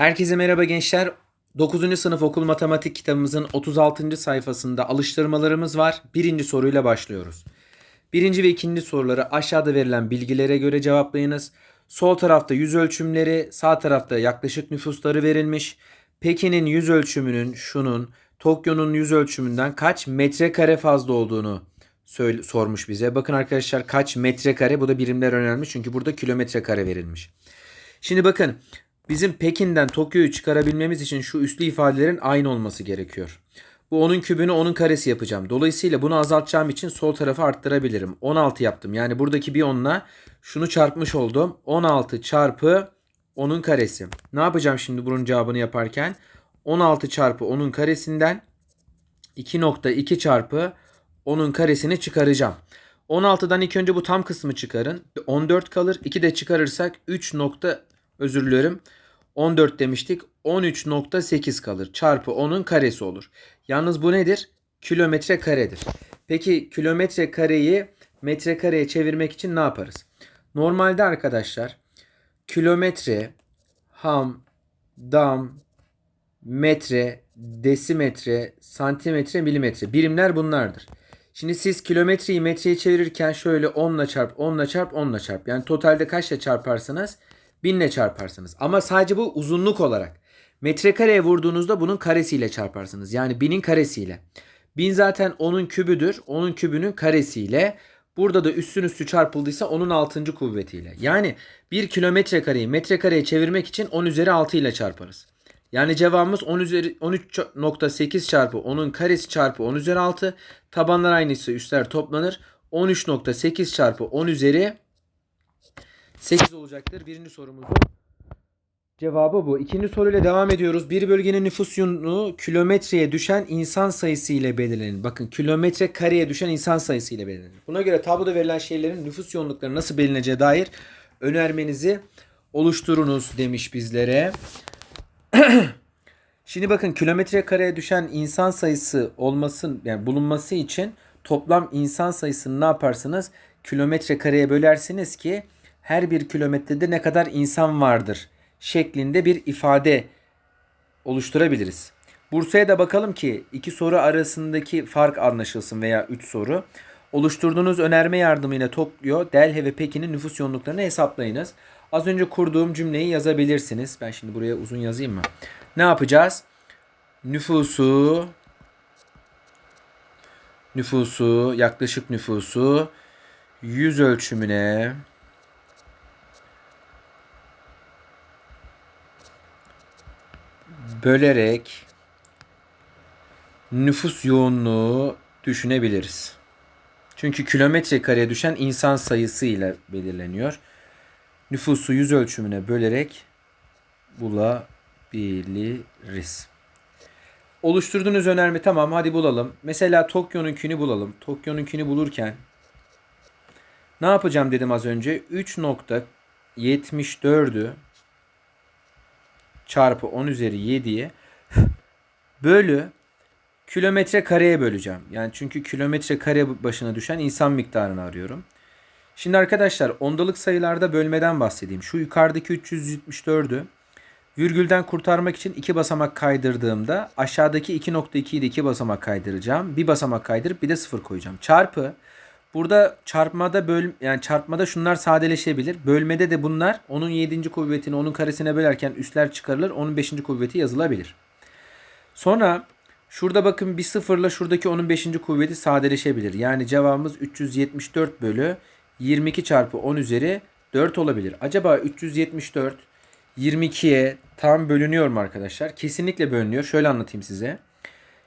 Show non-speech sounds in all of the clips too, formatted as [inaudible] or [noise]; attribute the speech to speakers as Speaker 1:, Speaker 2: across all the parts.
Speaker 1: Herkese merhaba gençler. 9. sınıf okul matematik kitabımızın 36. sayfasında alıştırmalarımız var. Birinci soruyla başlıyoruz. Birinci ve ikinci soruları aşağıda verilen bilgilere göre cevaplayınız. Sol tarafta yüz ölçümleri, sağ tarafta yaklaşık nüfusları verilmiş. Pekin'in yüz ölçümünün, şunun, Tokyo'nun yüz ölçümünden kaç metrekare fazla olduğunu sormuş bize. Bakın arkadaşlar kaç metrekare bu da birimler önemli çünkü burada kilometre kare verilmiş. Şimdi bakın bizim Pekin'den Tokyo'yu çıkarabilmemiz için şu üslü ifadelerin aynı olması gerekiyor. Bu onun kübünü onun karesi yapacağım. Dolayısıyla bunu azaltacağım için sol tarafı arttırabilirim. 16 yaptım. Yani buradaki bir 10'la şunu çarpmış oldum. 16 çarpı 10'un karesi. Ne yapacağım şimdi bunun cevabını yaparken? 16 çarpı 10'un karesinden 2.2 çarpı 10'un karesini çıkaracağım. 16'dan ilk önce bu tam kısmı çıkarın. 14 kalır. 2 de çıkarırsak 3 nokta özür diliyorum. 14 demiştik. 13.8 kalır. Çarpı 10'un karesi olur. Yalnız bu nedir? Kilometre karedir. Peki kilometre kareyi metrekareye çevirmek için ne yaparız? Normalde arkadaşlar kilometre, ham, dam, metre, desimetre, santimetre, milimetre birimler bunlardır. Şimdi siz kilometreyi metreye çevirirken şöyle 10 ile çarp, 10 ile çarp, 10 ile çarp. Yani totalde kaçla çarparsınız? 1000 ile çarparsınız. Ama sadece bu uzunluk olarak. Metrekareye vurduğunuzda bunun karesiyle çarparsınız. Yani 1000'in karesiyle. 1000 zaten 10'un kübüdür. 10'un kübünün karesiyle. Burada da üstün üstü çarpıldıysa onun 6. kuvvetiyle. Yani 1 kilometre kareyi metrekareye çevirmek için 10 üzeri 6 ile çarparız. Yani cevabımız 10 üzeri 13.8 çarpı 10'un karesi çarpı 10 üzeri 6. Tabanlar aynıysa üstler toplanır. 13.8 çarpı 10 üzeri 8 olacaktır. Birinci sorumuzun cevabı bu. İkinci soruyla devam ediyoruz. Bir bölgenin nüfus yoğunluğu kilometreye düşen insan sayısı ile belirlenir. Bakın kilometre kareye düşen insan sayısı ile belirlenir. Buna göre tabloda verilen şehirlerin nüfus yoğunlukları nasıl belirleneceğe dair önermenizi oluşturunuz demiş bizlere. [clears throat] Şimdi bakın kilometre kareye düşen insan sayısı olmasın yani bulunması için toplam insan sayısını ne yaparsınız? Kilometre kareye bölersiniz ki her bir kilometrede ne kadar insan vardır şeklinde bir ifade oluşturabiliriz. Bursa'ya da bakalım ki iki soru arasındaki fark anlaşılsın veya üç soru. Oluşturduğunuz önerme yardımıyla Tokyo, Delhi ve Pekin'in nüfus yoğunluklarını hesaplayınız. Az önce kurduğum cümleyi yazabilirsiniz. Ben şimdi buraya uzun yazayım mı? Ne yapacağız? Nüfusu nüfusu, yaklaşık nüfusu yüz ölçümüne bölerek nüfus yoğunluğu düşünebiliriz. Çünkü kilometre kareye düşen insan sayısı ile belirleniyor. Nüfusu yüz ölçümüne bölerek bulabiliriz. Oluşturduğunuz önerme tamam hadi bulalım. Mesela Tokyo'nunkini bulalım. Tokyo'nunkini bulurken ne yapacağım dedim az önce. 3.74'ü çarpı 10 üzeri 7'ye bölü kilometre kareye böleceğim. Yani çünkü kilometre kare başına düşen insan miktarını arıyorum. Şimdi arkadaşlar ondalık sayılarda bölmeden bahsedeyim. Şu yukarıdaki 374'ü virgülden kurtarmak için iki basamak kaydırdığımda aşağıdaki 2.2'yi de iki basamak kaydıracağım. Bir basamak kaydırıp bir de sıfır koyacağım. Çarpı Burada çarpmada böl yani çarpmada şunlar sadeleşebilir. Bölmede de bunlar onun 7. kuvvetini onun karesine bölerken üstler çıkarılır. Onun 5. kuvveti yazılabilir. Sonra şurada bakın bir sıfırla şuradaki onun 5. kuvveti sadeleşebilir. Yani cevabımız 374 bölü 22 çarpı 10 üzeri 4 olabilir. Acaba 374 22'ye tam bölünüyor mu arkadaşlar? Kesinlikle bölünüyor. Şöyle anlatayım size.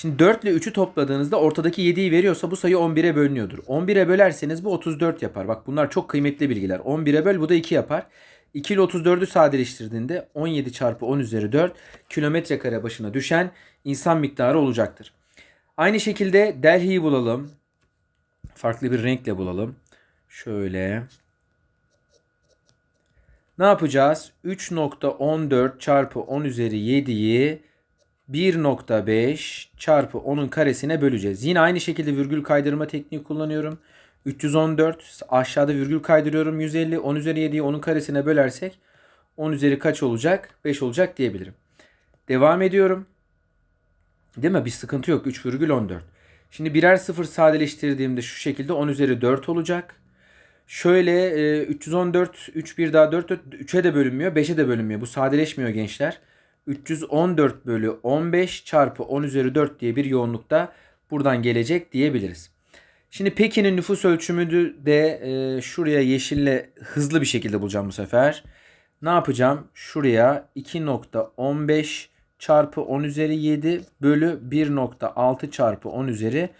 Speaker 1: Şimdi 4 ile 3'ü topladığınızda ortadaki 7'yi veriyorsa bu sayı 11'e bölünüyordur. 11'e bölerseniz bu 34 yapar. Bak bunlar çok kıymetli bilgiler. 11'e böl bu da 2 yapar. 2 ile 34'ü sadeleştirdiğinde 17 çarpı 10 üzeri 4 kilometre kare başına düşen insan miktarı olacaktır. Aynı şekilde Delhi'yi bulalım. Farklı bir renkle bulalım. Şöyle. Ne yapacağız? 3.14 çarpı 10 üzeri 7'yi 1.5 çarpı 10'un karesine böleceğiz. Yine aynı şekilde virgül kaydırma tekniği kullanıyorum. 314 aşağıda virgül kaydırıyorum 150 10 üzeri 7'yi 10'un karesine bölersek 10 üzeri kaç olacak? 5 olacak diyebilirim. Devam ediyorum. Değil mi? Bir sıkıntı yok. 3,14. Şimdi birer sıfır sadeleştirdiğimde şu şekilde 10 üzeri 4 olacak. Şöyle e, 314, 3 bir daha 4, 4 3'e de bölünmüyor, 5'e de bölünmüyor. Bu sadeleşmiyor gençler. 314 bölü 15 çarpı 10 üzeri 4 diye bir yoğunlukta buradan gelecek diyebiliriz. Şimdi Pekin'in nüfus ölçümünü de e, şuraya yeşille hızlı bir şekilde bulacağım bu sefer. Ne yapacağım? Şuraya 2.15 çarpı 10 üzeri 7 bölü 1.6 çarpı 10 üzeri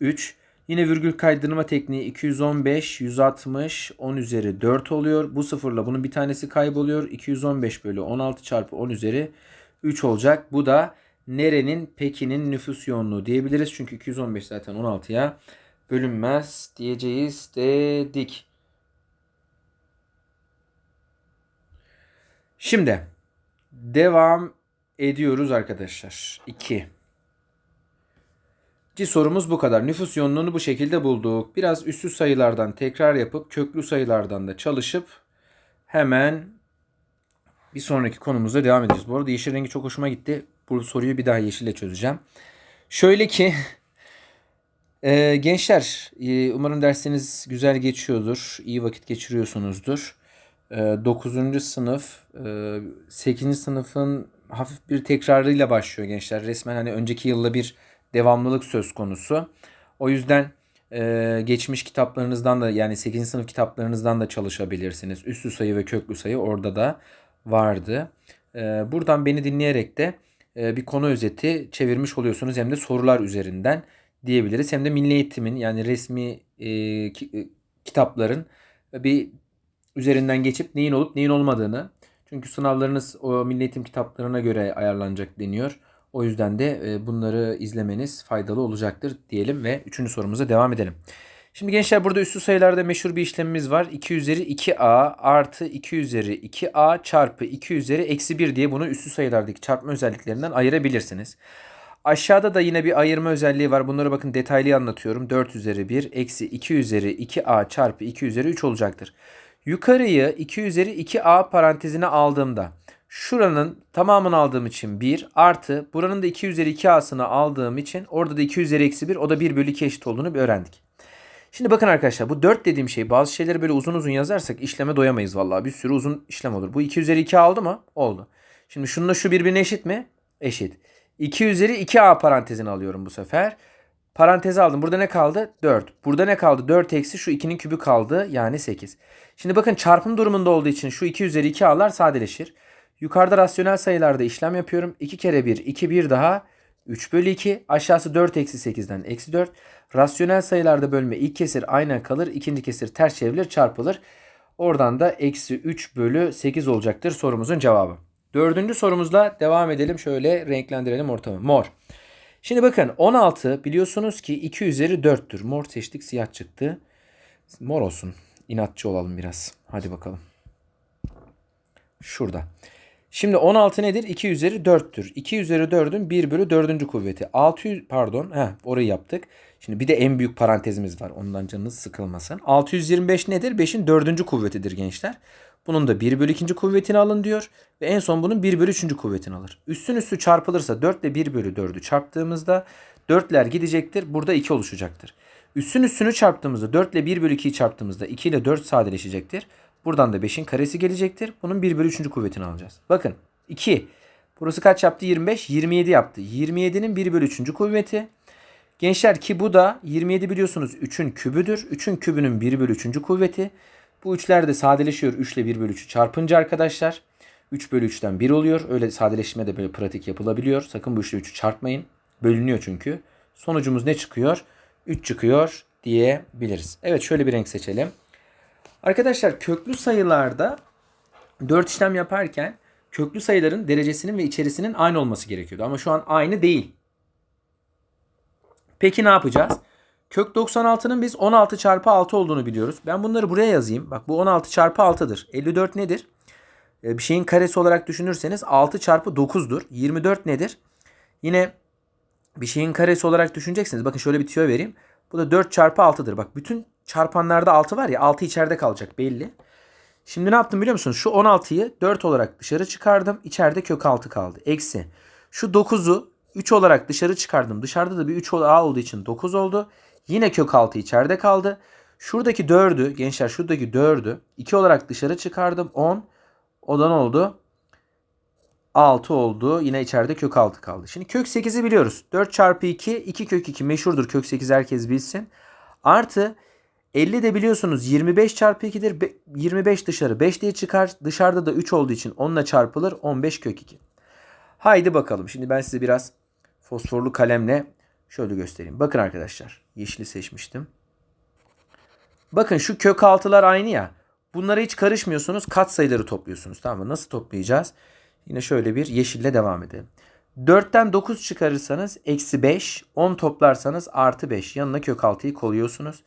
Speaker 1: 3. Yine virgül kaydırma tekniği 215, 160, 10 üzeri 4 oluyor. Bu sıfırla bunun bir tanesi kayboluyor. 215 bölü 16 çarpı 10 üzeri 3 olacak. Bu da nerenin Pekin'in nüfus yoğunluğu diyebiliriz. Çünkü 215 zaten 16'ya bölünmez diyeceğiz dedik. Şimdi devam ediyoruz arkadaşlar. 2. Ci sorumuz bu kadar. Nüfus yoğunluğunu bu şekilde bulduk. Biraz üstü sayılardan tekrar yapıp köklü sayılardan da çalışıp hemen bir sonraki konumuza devam edeceğiz. Bu arada yeşil rengi çok hoşuma gitti. Bu soruyu bir daha yeşille çözeceğim. Şöyle ki [laughs] e, gençler e, umarım dersiniz güzel geçiyordur. iyi vakit geçiriyorsunuzdur. E, 9. sınıf e, 8. sınıfın hafif bir tekrarıyla başlıyor gençler. Resmen hani önceki yılla bir devamlılık söz konusu. O yüzden e, geçmiş kitaplarınızdan da yani 8. sınıf kitaplarınızdan da çalışabilirsiniz. Üslü sayı ve köklü sayı orada da vardı. E, buradan beni dinleyerek de e, bir konu özeti çevirmiş oluyorsunuz hem de sorular üzerinden diyebiliriz. Hem de milli eğitimin yani resmi e, ki, e, kitapların bir üzerinden geçip neyin olup neyin olmadığını çünkü sınavlarınız o milli eğitim kitaplarına göre ayarlanacak deniyor. O yüzden de e, bunları izlemeniz faydalı olacaktır diyelim ve üçüncü sorumuza devam edelim. Şimdi gençler burada üstü sayılarda meşhur bir işlemimiz var. 2 üzeri 2a artı 2 üzeri 2a çarpı 2 üzeri eksi 1 diye bunu üstü sayılardaki çarpma özelliklerinden ayırabilirsiniz. Aşağıda da yine bir ayırma özelliği var. Bunları bakın detaylı anlatıyorum. 4 üzeri 1 eksi 2 üzeri 2a çarpı 2 üzeri 3 olacaktır. Yukarıyı 2 üzeri 2a parantezine aldığımda şuranın tamamını aldığım için 1 artı buranın da 2 üzeri 2a'sını aldığım için orada da 2 üzeri eksi 1 o da 1 bölü 2 eşit olduğunu bir öğrendik. Şimdi bakın arkadaşlar bu 4 dediğim şey bazı şeyleri böyle uzun uzun yazarsak işleme doyamayız vallahi bir sürü uzun işlem olur. Bu 2 üzeri 2 aldı mı? Oldu. Şimdi şununla şu birbirine eşit mi? Eşit. 2 üzeri 2a parantezini alıyorum bu sefer. Paranteze aldım. Burada ne kaldı? 4. Burada ne kaldı? 4 eksi şu 2'nin kübü kaldı. Yani 8. Şimdi bakın çarpım durumunda olduğu için şu 2 üzeri 2a'lar sadeleşir. Yukarıda rasyonel sayılarda işlem yapıyorum. 2 kere 1, 2 1 daha 3 bölü 2. Aşağısı 4 eksi 8'den eksi 4. Rasyonel sayılarda bölme ilk kesir aynen kalır. ikinci kesir ters çevrilir çarpılır. Oradan da eksi 3 bölü 8 olacaktır sorumuzun cevabı. Dördüncü sorumuzla devam edelim. Şöyle renklendirelim ortamı. Mor. Şimdi bakın 16 biliyorsunuz ki 2 üzeri 4'tür. Mor seçtik siyah çıktı. Mor olsun. İnatçı olalım biraz. Hadi bakalım. Şurada. Şimdi 16 nedir? 2 üzeri 4'tür. 2 üzeri 4'ün 1 bölü 4. kuvveti. 600 pardon. Heh, orayı yaptık. Şimdi bir de en büyük parantezimiz var. Ondan canınız sıkılmasın. 625 nedir? 5'in 4. kuvvetidir gençler. Bunun da 1 bölü 2. kuvvetini alın diyor. Ve en son bunun 1 bölü 3. kuvvetini alır. Üstün üstü çarpılırsa 4 ile 1 bölü 4'ü çarptığımızda 4'ler gidecektir. Burada 2 oluşacaktır. Üstün üstünü çarptığımızda 4 ile 1 bölü 2'yi çarptığımızda 2 ile 4 sadeleşecektir. Buradan da 5'in karesi gelecektir. Bunun 1 bölü 3. kuvvetini alacağız. Bakın 2. Burası kaç yaptı? 25. 27 yaptı. 27'nin 1 bölü 3. kuvveti. Gençler ki bu da 27 biliyorsunuz 3'ün kübüdür. 3'ün kübünün 1 bölü 3. kuvveti. Bu üçler de sadeleşiyor 3 ile 1 bölü 3'ü çarpınca arkadaşlar. 3 bölü 3'ten 1 oluyor. Öyle sadeleşme de böyle pratik yapılabiliyor. Sakın bu 3 ile 3'ü çarpmayın. Bölünüyor çünkü. Sonucumuz ne çıkıyor? 3 çıkıyor diyebiliriz. Evet şöyle bir renk seçelim. Arkadaşlar köklü sayılarda 4 işlem yaparken köklü sayıların derecesinin ve içerisinin aynı olması gerekiyordu. Ama şu an aynı değil. Peki ne yapacağız? Kök 96'nın biz 16 çarpı 6 olduğunu biliyoruz. Ben bunları buraya yazayım. Bak bu 16 çarpı 6'dır. 54 nedir? Ee, bir şeyin karesi olarak düşünürseniz 6 çarpı 9'dur. 24 nedir? Yine bir şeyin karesi olarak düşüneceksiniz. Bakın şöyle bir tüyo vereyim. Bu da 4 çarpı 6'dır. Bak bütün çarpanlarda 6 var ya 6 içeride kalacak belli. Şimdi ne yaptım biliyor musunuz? Şu 16'yı 4 olarak dışarı çıkardım. İçeride kök 6 kaldı. Eksi. Şu 9'u 3 olarak dışarı çıkardım. Dışarıda da bir 3 A olduğu için 9 oldu. Yine kök 6 içeride kaldı. Şuradaki 4'ü gençler şuradaki 4'ü 2 olarak dışarı çıkardım. 10. O da ne oldu? 6 oldu. Yine içeride kök 6 kaldı. Şimdi kök 8'i biliyoruz. 4 çarpı 2 2 kök 2 meşhurdur. Kök 8 herkes bilsin. Artı 50 de biliyorsunuz 25 çarpı 2'dir. Be- 25 dışarı 5 diye çıkar. Dışarıda da 3 olduğu için 10 ile çarpılır. 15 kök 2. Haydi bakalım. Şimdi ben size biraz fosforlu kalemle şöyle göstereyim. Bakın arkadaşlar. Yeşili seçmiştim. Bakın şu kök 6'lar aynı ya. Bunlara hiç karışmıyorsunuz. Kat sayıları topluyorsunuz. Tamam mı? Nasıl toplayacağız? Yine şöyle bir yeşille devam edelim. 4'ten 9 çıkarırsanız eksi 5. 10 toplarsanız artı 5. Yanına kök 6'yı koyuyorsunuz.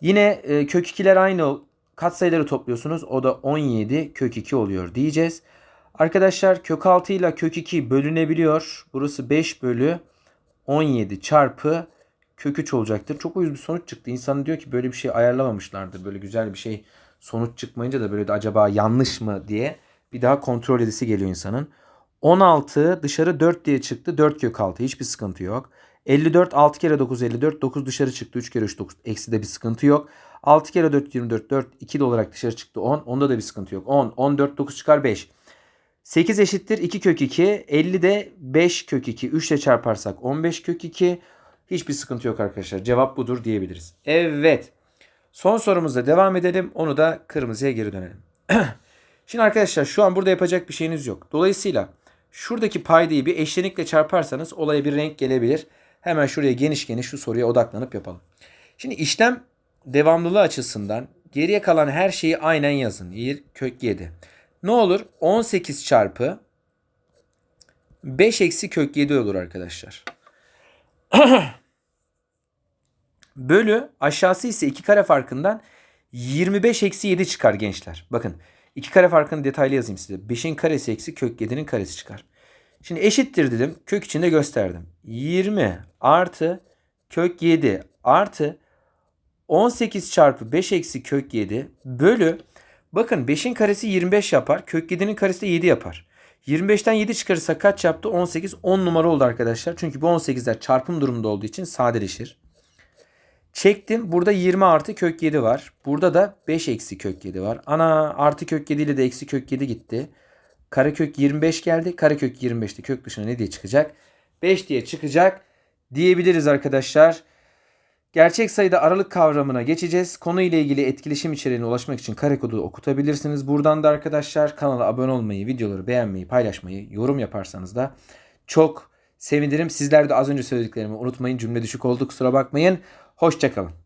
Speaker 1: Yine e, kök 2'ler aynı katsayıları topluyorsunuz. O da 17 kök 2 oluyor diyeceğiz. Arkadaşlar kök 6 ile kök 2 bölünebiliyor. Burası 5 bölü 17 çarpı kök 3 olacaktır. Çok uyuz bir sonuç çıktı. İnsan diyor ki böyle bir şey ayarlamamışlardır. Böyle güzel bir şey sonuç çıkmayınca da böyle de acaba yanlış mı diye bir daha kontrol edisi geliyor insanın. 16 dışarı 4 diye çıktı. 4 kök 6 hiçbir sıkıntı yok. 54 6 kere 9 54 9 dışarı çıktı 3 kere 3 9 eksi de bir sıkıntı yok. 6 kere 4 24 4 2 de olarak dışarı çıktı 10 onda da bir sıkıntı yok. 10 14 9 çıkar 5. 8 eşittir 2 kök 2 50 de 5 kök 2 3 ile çarparsak 15 kök 2 hiçbir sıkıntı yok arkadaşlar. Cevap budur diyebiliriz. Evet. Son sorumuzla devam edelim. Onu da kırmızıya geri dönelim. [clears throat] Şimdi arkadaşlar şu an burada yapacak bir şeyiniz yok. Dolayısıyla şuradaki paydayı bir eşlenikle çarparsanız olaya bir renk gelebilir. Hemen şuraya geniş geniş şu soruya odaklanıp yapalım. Şimdi işlem devamlılığı açısından geriye kalan her şeyi aynen yazın. Yer kök 7. Ne olur? 18 çarpı 5 eksi kök 7 olur arkadaşlar. [clears throat] Bölü aşağısı ise 2 kare farkından 25 eksi 7 çıkar gençler. Bakın 2 kare farkını detaylı yazayım size. 5'in karesi eksi kök 7'nin karesi çıkar. Şimdi eşittir dedim. Kök içinde gösterdim. 20 artı kök 7 artı 18 çarpı 5 eksi kök 7 bölü bakın 5'in karesi 25 yapar. Kök 7'nin karesi de 7 yapar. 25'ten 7 çıkarırsak kaç yaptı? 18. 10 numara oldu arkadaşlar. Çünkü bu 18'ler çarpım durumunda olduğu için sadeleşir. Çektim. Burada 20 artı kök 7 var. Burada da 5 eksi kök 7 var. Ana artı kök 7 ile de eksi kök 7 gitti. Karekök 25 geldi. Karekök 25'te kök dışına ne diye çıkacak? 5 diye çıkacak diyebiliriz arkadaşlar. Gerçek sayıda aralık kavramına geçeceğiz. Konu ile ilgili etkileşim içeriğine ulaşmak için kare kodu okutabilirsiniz. Buradan da arkadaşlar kanala abone olmayı, videoları beğenmeyi, paylaşmayı, yorum yaparsanız da çok sevinirim. Sizler de az önce söylediklerimi unutmayın. Cümle düşük oldu kusura bakmayın. Hoşçakalın.